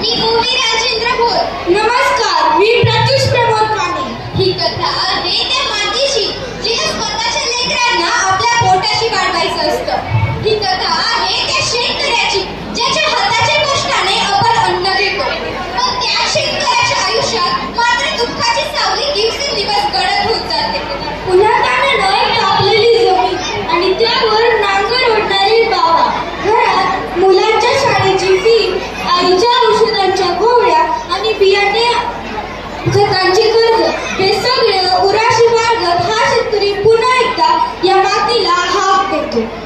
मी ओवी राजेंद्र भोर नमस्कार मी connected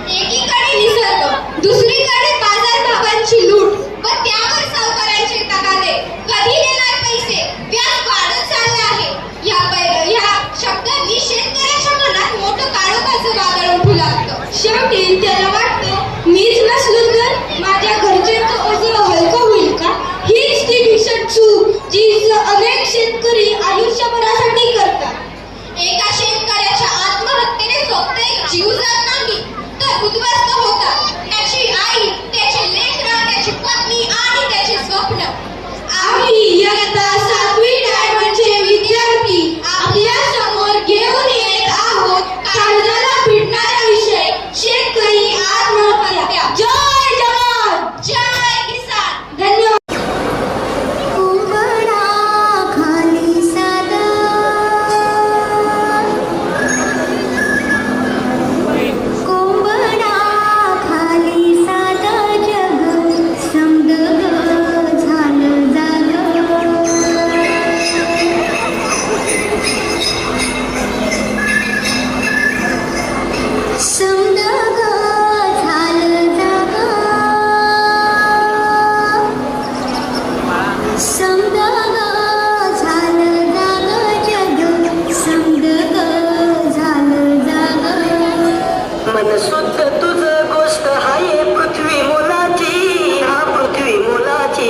मन शुद्ध तुझ गोष्ट हाय पृथ्वी मुलाची हा पृथ्वी मुलाची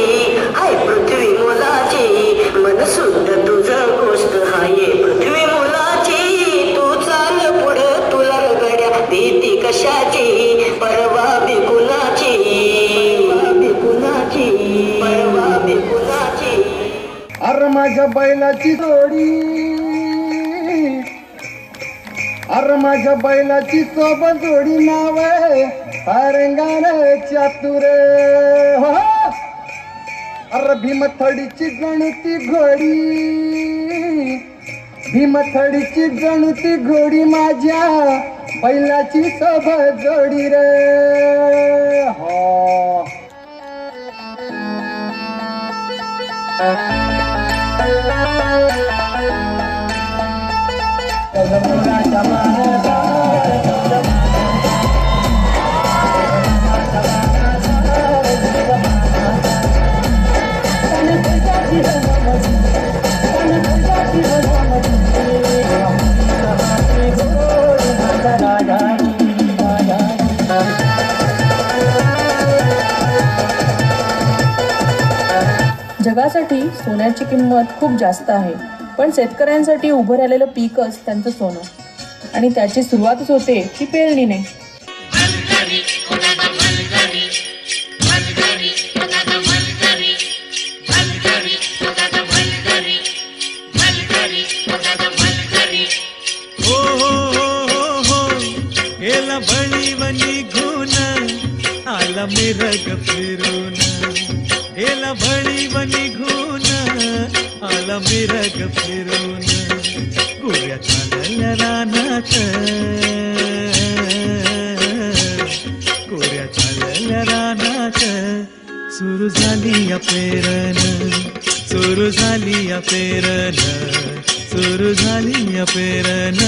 हाय पृथ्वी मुलाची. मन शुद्ध तुझ गोष्ट हाय पृथ्वी मुलाची. तू चाल पुढं तुला गड्या भीती कशाची? परवा बिकुनाची बिकुनाची परवा बिकुनाची अरे माझ्या बैलाची जोडी. अरे माझ्या बैलाची सोबत जोडी नाव हरंगाण चातुर हो, हो. अरे भीमथडीची गणती घोडी. भीमथडीची गणती घोडी माझ्या बैलाची सोबत जोडी रे. हो. जगासाठी सोन्याची किंमत खूप जास्त आहे. पण शेतकऱ्यांसाठी उभं राहिलेलं पीकच त्यांचं सोनं. आणि त्याची सुरुवातच होते ती पेरणीने. बळी हो हो हो हो गेला घुन आला मिरग फिरून. गेला बळीवनी घुन आला मिरग फिरून. गुऱ्या चालल्या रानात. गुऱ्या चालल्या रानात. सुरू झाली या पेरण सुरू झाली या पेरण सुरू झाली या पेरण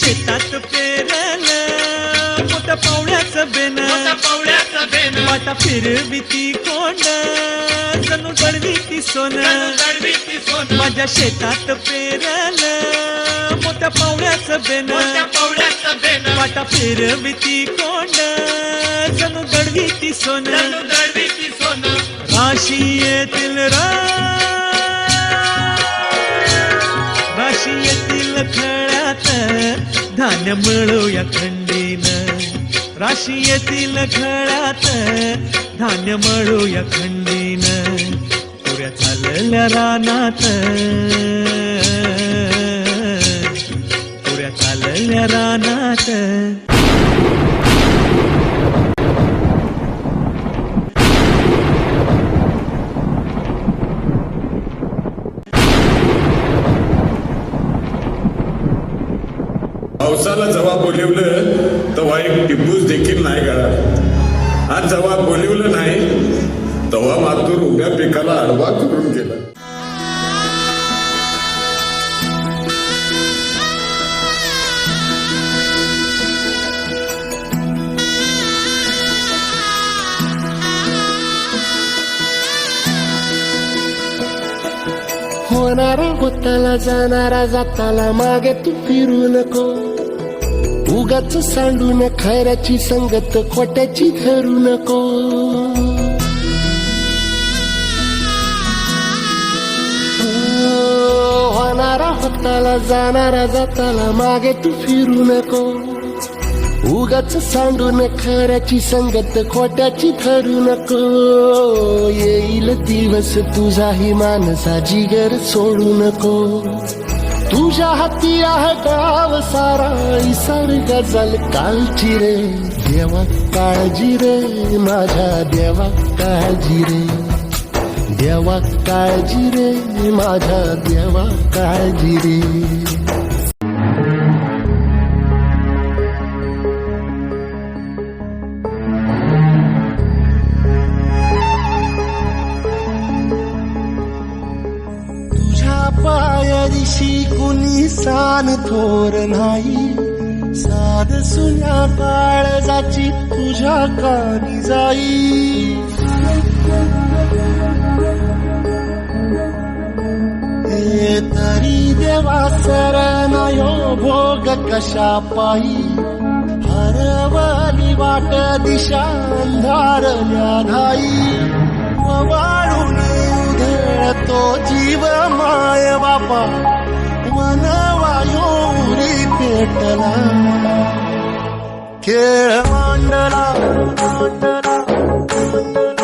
शेतात पेरलं मोठ्या पावड्याचं बेन पावड्याचा बेन वाटा फिरविती कोंड जणू गडविती सोन. दडवीची सोन. माझ्या शेतात पेरलं मोठ्या पावड्याचं बेन पावड्याचा बेन वाटा फिरविती कोंड जणू गडविती सोन. जणू दडवीची सोन. राशी येतील राशी येतील खळ्यात धान्य मळूया खंडीन. राशी येतील खळात धान्य मळूया खंडीन. पुऱ्या चालल्या रानात. पावसाला जेव्हा बोलिवलं तेव्हा एक टिपूस देखील नाही गळा आज जेव्हा बोलिवलं नाही तेव्हा मातूर उभ्या पिकाला आडवा करून गेला. होणारा होताला जाणारा जाताला मागे तू फिरू नको. उगाच सांडून खऱ्याची संगत खोट्याची धरू नको. होणारा होताला जाणारा जाताला मागे तू फिरू नको. उगाच सांडून खऱ्याची संगत खोट्याची ठरू नको. येईल दिवस तुझाही माणसा जिगर सोडू नको. तुझ्या हाती आहे गाव सारा इसर गजल कालची रे. देवा काळजी रे माझ्या देवा काळजी रे. देवा काळजी रे माझ्या देवा काळजी रे. या काळजाची तुझ्या कानी जाई. हे तरी देवा यो भोग कशा पायी? हरवली वाट दिशा अंधारल्या धाई वाळून उधळतो जीव माय बापा. वनवायोरी पेटला. Mandela, Mandela, Mandela.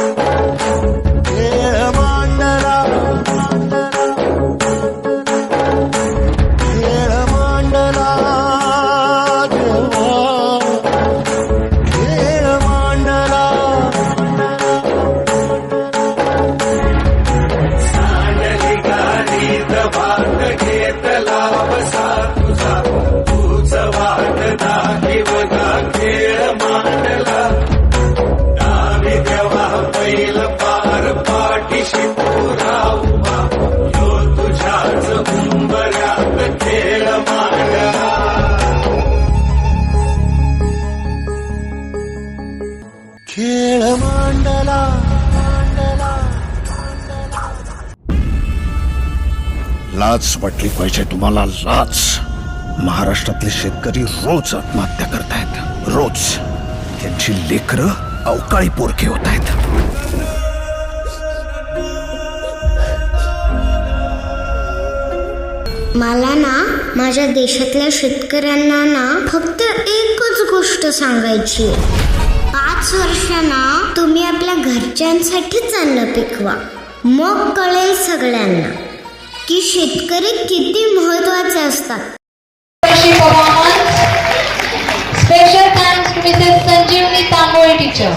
लाच वाटली पाहिजे. तुम्हाला लाच महाराष्ट्रातले शेतकरी रोज आत्महत्या करतायत. रोज. त्यांची लेकरं अवकाळी पोरके होत आहेत मला ना माझ्या देशातल्या शेतकऱ्यांना ना फक्त एकच गोष्ट सांगायची पाच वर्षांना तुम्ही आपल्या घरच्यांसाठीच अन्न पिकवा. मग कळेल सगळ्यांना. की शेतकरी किती महत्त्वाचे असतात. Special thanks to Mrs teacher